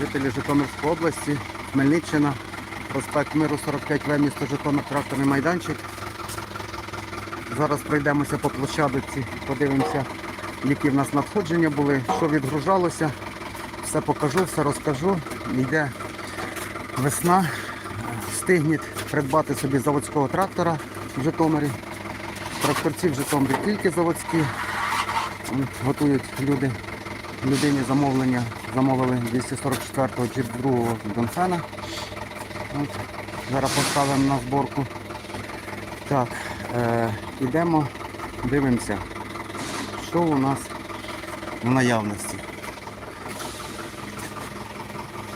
жителі Житомирської області, Хмельниччина, проспект Миру 45В, місто Житомир, тракторний майданчик. Зараз пройдемося по площадці, подивимося, які в нас надходження були, що відгружалося. Все покажу, все розкажу. Йде весна. Встигніть придбати собі заводського трактора в Житомирі. Тракторці в Житомирі тільки заводські. Готують люди людині замовлення. Замовили 244-го джип 2 Донфена. От, зараз поставимо на зборку. Так, е, йдемо, дивимося, що у нас в наявності.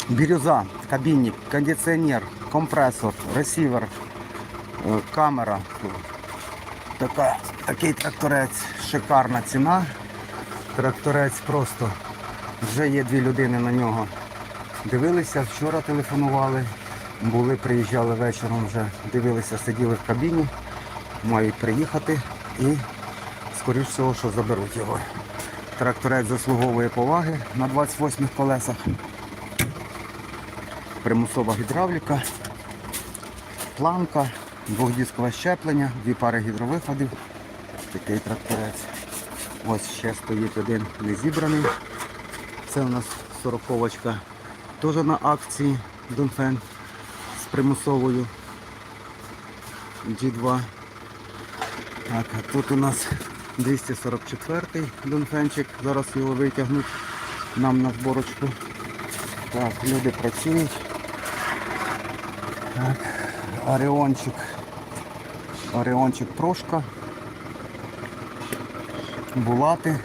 Бірюза, кабінник, кондиціонер, компресор, ресівер, е, камера. Така, такий тракторець, шикарна ціна. Тракторець просто вже є дві людини на нього. Дивилися, вчора телефонували, були, приїжджали вечором вже, дивилися, сиділи в кабіні, мають приїхати і, скоріш всього, що заберуть його. Тракторець заслуговує поваги на 28 колесах. Примусова гідравліка, планка, двохдіскове щеплення, дві пари гідровиходів. Такий тракторець. Ось ще стоїть один не зібраний. Це у нас сороковочка. Теж на акції Донфен з примусовою G2. Так, а тут у нас 244-й Донфенчик. Зараз його витягнуть нам на зборочку. Так, люди працюють. Так, Оріончик. Оріончик прошка. Булати.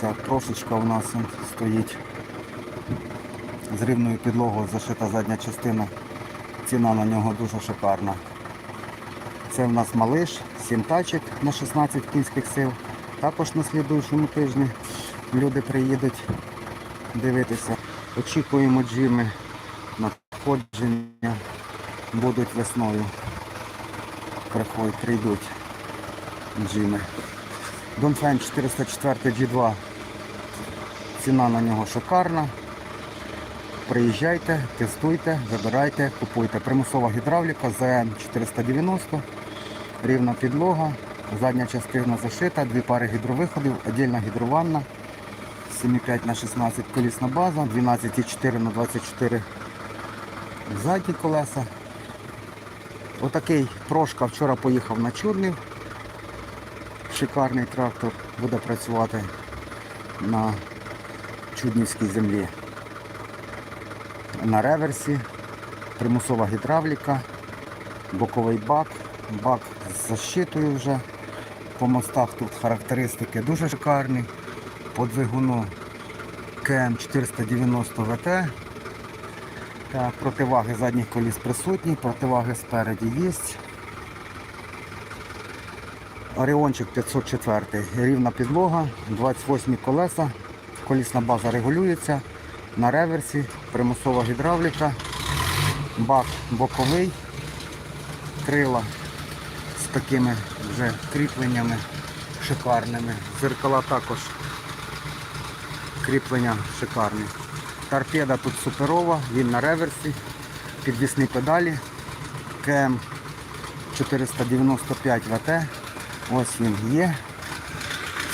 Так, прошечка у нас стоїть. З рівною підлогою зашита задня частина. Ціна на нього дуже шикарна. Це в нас малиш, 7 тачок на 16 кінських сил. Також на слідуючому тижні люди приїдуть дивитися. Очікуємо джими надходження будуть весною. Приходять, прийдуть джими. Донфен 404 G2. Ціна на нього шикарна. Приїжджайте, тестуйте, вибирайте, купуйте. Примусова гідравліка ЗМ 490, рівна підлога, задня частина зашита, дві пари гідровиходів, отдільна гідрованна, 7,5 на 16 колісна база, 12,4 на 24 задні колеса. Отакий прошка вчора поїхав на Чорнів. Шикарний трактор буде працювати на Чуднівській землі. На реверсі, примусова гідравліка, боковий бак, бак з защитою вже. По мостах тут характеристики дуже шикарні. По двигуну КМ 490 ВТ. Так, противаги задніх коліс присутні, противаги спереді є. Оріончик 504, рівна підлога, 28 колеса, колісна база регулюється, на реверсі, примусова гідравліка, бак боковий, крила з такими вже кріпленнями шикарними. Зеркала також кріплення шикарні. Торпеда тут суперова, він на реверсі, підвісні педалі, КМ 495 ВТ. Ось він є.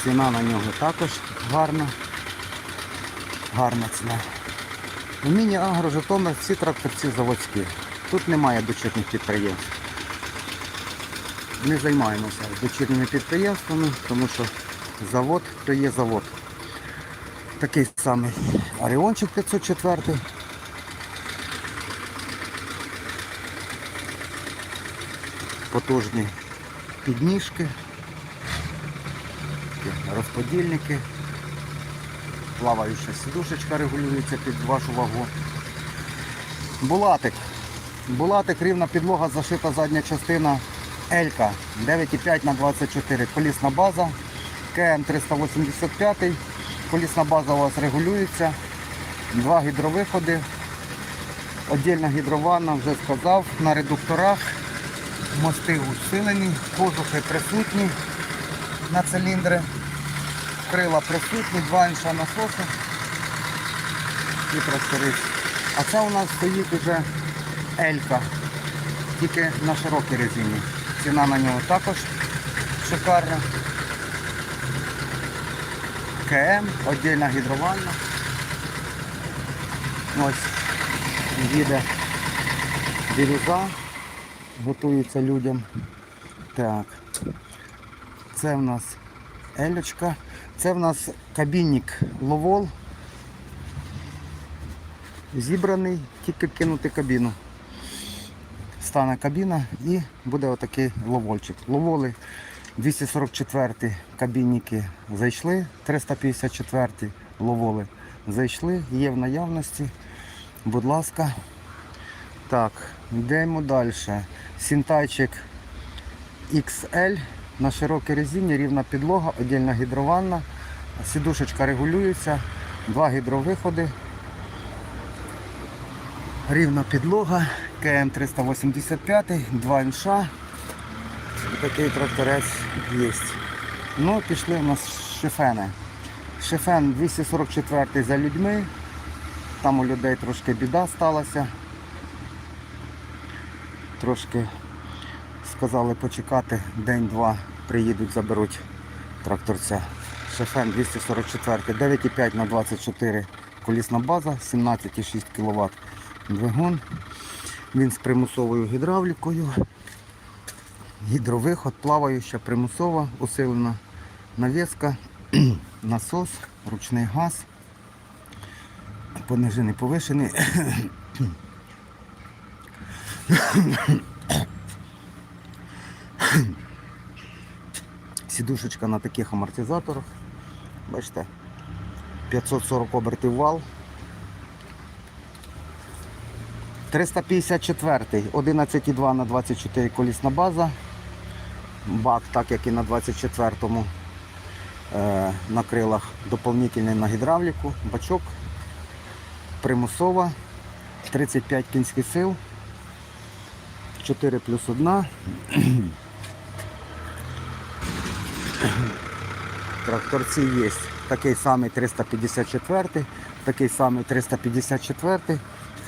Ціна на нього також гарна. Гарна ціна. У міні Агро Житомир всі тракторці заводські. Тут немає дочірніх підприємств. Не займаємося дочірніми підприємствами, тому що завод то є завод. Такий самий Оріончик 504. Потужні підніжки, розподільники, плаваюча сідушечка регулюється під вашу вагу. Булатик. Булатик, рівна підлога, зашита задня частина. Елька 9,5 на 24 колісна база, КМ 385, колісна база у вас регулюється, два гідровиходи, Отдільна гідрованна, вже сказав, на редукторах. Мости усилені, кожухи присутні на циліндри, крила присутні, два інша насоси. такі трактори. А це у нас стоїть уже Елька, тільки на широкій резині. Ціна на нього також шикарна. КМ, отдільна гідровальна. Ось їде бірюза, готується людям. Так. Це в нас Елечка. Це в нас кабінник Ловол. Зібраний, тільки кинути кабіну. Стане кабіна і буде отакий ловольчик. Ловоли 244 кабінники зайшли, 354 ловоли зайшли, є в наявності. Будь ласка. Так, йдемо далі. Сінтайчик XL на широкій резині, рівна підлога, отдільна гідрованна, сідушечка регулюється, два гідровиходи, рівна підлога, КМ 385, 2 НШ. Такий тракторець є. Ну, пішли у нас шифени. Шифен 244 за людьми. Там у людей трошки біда сталася. Трошки сказали почекати, день-два приїдуть, заберуть тракторця. Шефен 244, 9,5 на 24 колісна база, 17,6 кВт двигун. Він з примусовою гідравлікою. Гідровиход, плаваюча, примусова, усилена навіска, насос, ручний газ, понижений, повишений. Сідушечка на таких амортизаторах. Бачите, 540 обертів вал. 354, 11,2 на 24 колісна база. Бак, так як і на 24-му е, на крилах, доповнительний на гідравліку, бачок, примусова, 35 кінських сил, 4 плюс 1. Тракторці є. Такий самий 354, такий самий 354,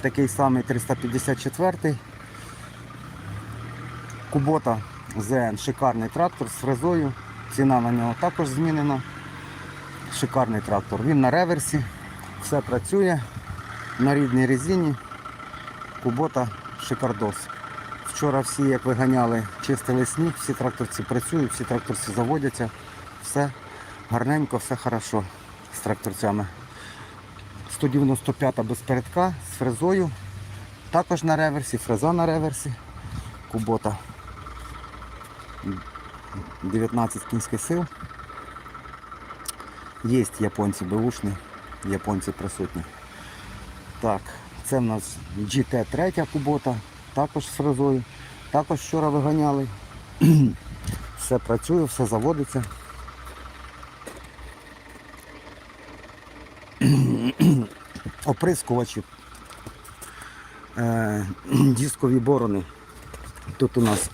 такий самий 354. Кубота ЗН шикарний трактор з фрезою. Ціна на нього також змінена. Шикарний трактор. Він на реверсі, все працює на рідній резині. Кубота шикардос. Вчора всі, як виганяли, чистили сніг, всі тракторці працюють, всі тракторці заводяться. Все гарненько, все хорошо з тракторцями. 195 без передка з фрезою. Також на реверсі, фреза на реверсі. Кубота. 19 кінських сил. Є японці беушні, японці присутні. Так, це в нас GT3 кубота, також з фрезою. Також вчора виганяли. Все працює, все заводиться. Оприскувачі. Е, дискові борони. Тут у нас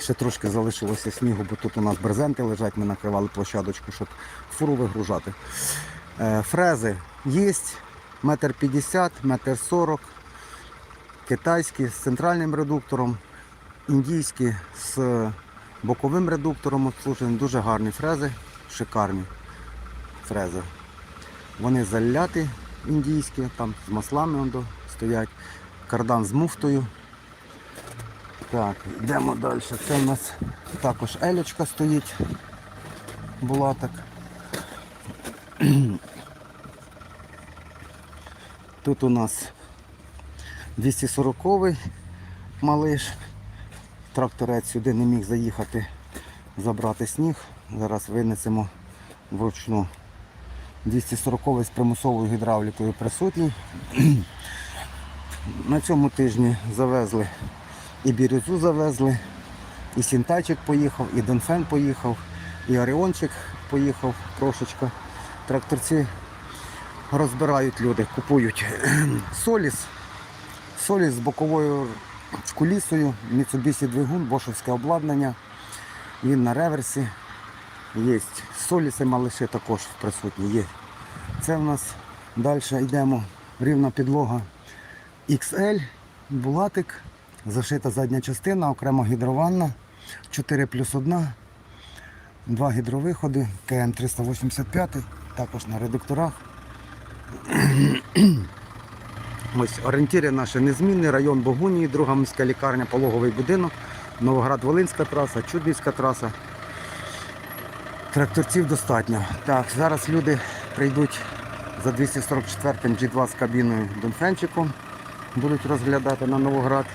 ще трошки залишилося снігу, бо тут у нас брезенти лежать, ми накривали площадочку, щоб фуру вигружати. Е, фрези є, метр п'ятдесят, метр сорок, китайські з центральним редуктором, індійські з боковим редуктором обслужені. Дуже гарні фрези, шикарні фрези. Вони заляти індійські, там з маслами стоять, кардан з муфтою. Так, йдемо далі. Це у нас також елечка стоїть. Була так. Тут у нас 240-й малиш. Тракторець сюди не міг заїхати забрати сніг. Зараз винесемо вручну. 240 з примусовою гідравлікою присутній. На цьому тижні завезли і бірюзу завезли, і Сінтайчик поїхав, і Донфен поїхав, і Оріончик поїхав трошечки. Тракторці розбирають люди, купують Соліс. Соліс з боковою кулісою, Mitsubishi двигун, бошовське обладнання. Він на реверсі. Є соліси малиші також присутні. Є. Це в нас Далі йдемо рівна підлога XL, булатик, зашита задня частина, окремо гідрованна, 4 плюс 1, два гідровиходи, КН 385, також на редукторах. Ось орієнтири наші незмінні, район Богунії, друга міська лікарня, пологовий будинок, Новоград-Волинська траса, Чуднівська траса. Тракторців достатньо. Так, зараз люди прийдуть за 244-м G2 з кабіною Донфенчиком. Будуть розглядати на Новоград.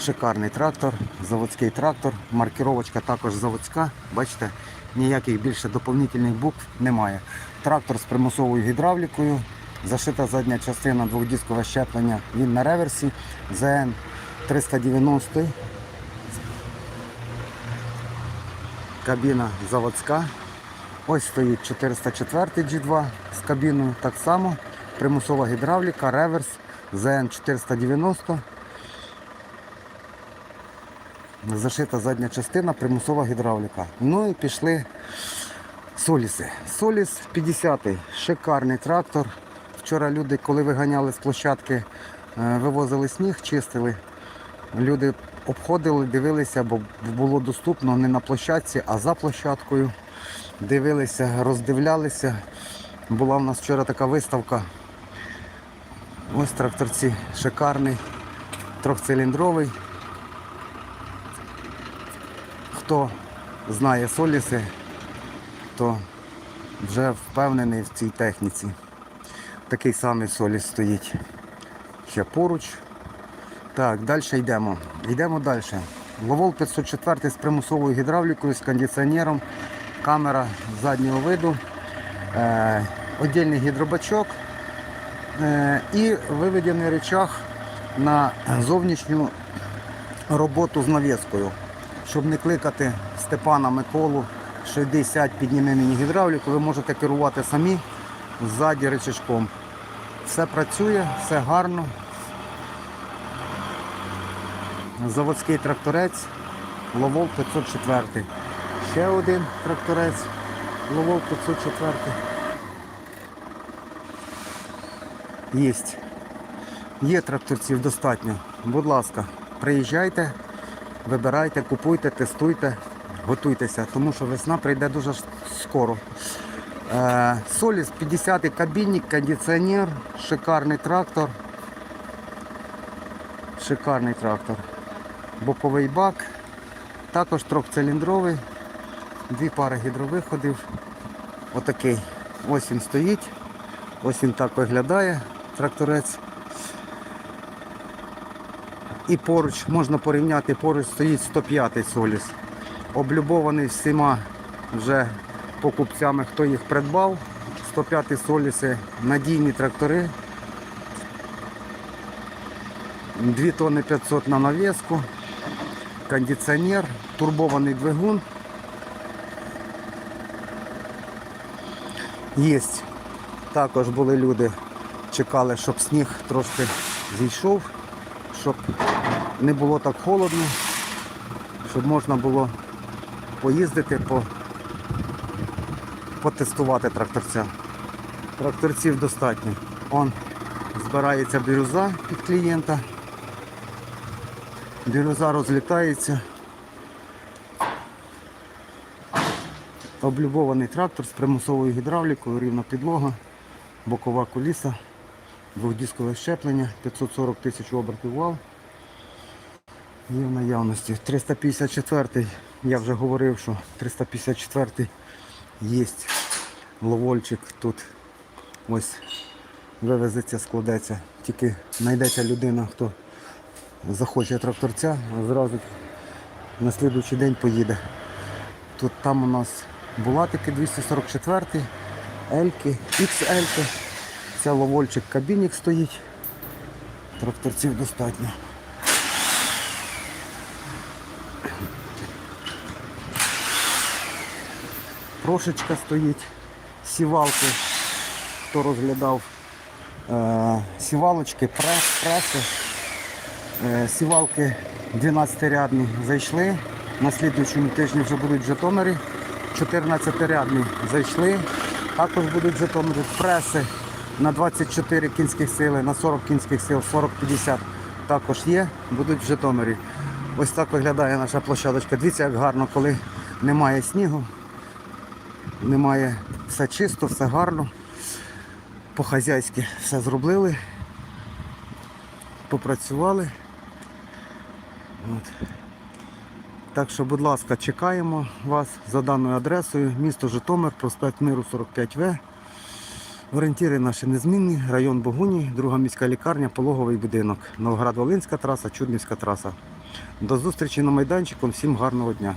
Шикарний трактор, заводський трактор, маркіровочка також заводська. Бачите, ніяких більше доповнительних букв немає. Трактор з примусовою гідравлікою, зашита задня частина двохдіскове щеплення. Він на реверсі ЗН 390. Кабіна заводська. Ось стоїть 404 G2 з кабіною. Так само. Примусова гідравліка, реверс, ЗН 490. Зашита задня частина, примусова гідравліка. Ну і пішли соліси. Соліс 50-й, шикарний трактор. Вчора люди, коли виганяли з площадки, е, вивозили сніг, чистили. Люди обходили, дивилися, бо було доступно не на площадці, а за площадкою. Дивилися, роздивлялися. Була в нас вчора така виставка. Ось тракторці шикарний, трьохциліндровий. Хто знає соліси, то вже впевнений в цій техніці. Такий самий соліс стоїть ще поруч. Так, далі йдемо. Йдемо далі. Ловол 504 з примусовою гідравлікою, з кондиціонером, камера заднього виду, е, отдільний гідробачок е, і виведений речах на зовнішню роботу з навіскою. Щоб не кликати Степана Миколу, що йди сядь, підніми мені гідравліку, ви можете керувати самі ззаді речашком. Все працює, все гарно. Заводський тракторець Ловол 504. Ще один тракторець Ловол 504. Єсть. Є тракторців достатньо. Будь ласка, приїжджайте, вибирайте, купуйте, тестуйте, готуйтеся, тому що весна прийде дуже скоро. Е, Соліс 50 кабінник, кондиціонер, шикарний трактор. Шикарний трактор. Боковий бак, також трьохциліндровий, дві пари гідровиходів. Отакий. Ось він стоїть. Ось він так виглядає, тракторець. І поруч можна порівняти, поруч стоїть 105 соліс. Облюбований всіма вже покупцями, хто їх придбав. 105 соліси, надійні трактори. 2 тонни 500 на навіску, кондиціонер, турбований двигун. Є. Також були люди, чекали, щоб сніг трошки зійшов, щоб не було так холодно, щоб можна було поїздити, по, потестувати тракторця. Тракторців достатньо. Он збирається бірюза під клієнта. Бірюза розлітається. Облюбований трактор з примусовою гідравлікою, рівна підлога, бокова куліса, двохдіскове щеплення, 540 тисяч обертів вал. Є в наявності. 354-й, я вже говорив, що 354 є ловольчик тут. Ось вивезеться, складеться. Тільки знайдеться людина, хто захоче тракторця, зразу на слідуючий день поїде. Тут там у нас булатики 244, Ельки, XL. Це ловольчик кабінник стоїть. Тракторців достатньо. Прошечка стоїть, сівалки, хто розглядав е, сівалочки, прес, преси. Е, Сівалки 12-рядні зайшли. На слідуючому тижні вже будуть в Житомирі 14-рядний зайшли. Також будуть Житомирі преси на 24 кінських сили, на 40 кінських сил, 40-50 також є, будуть в Житомирі. Ось так виглядає наша площадочка. Дивіться, як гарно, коли немає снігу, немає все чисто, все гарно. По-хазяйськи все зробили, попрацювали. От. Так що, будь ласка, чекаємо вас за даною адресою. Місто Житомир, проспект Миру 45В. Орієнтіри наші незмінні, район Богуні, друга міська лікарня, пологовий будинок. Новоград-Волинська траса, Чуднівська траса. До зустрічі на майданчику. Всім гарного дня.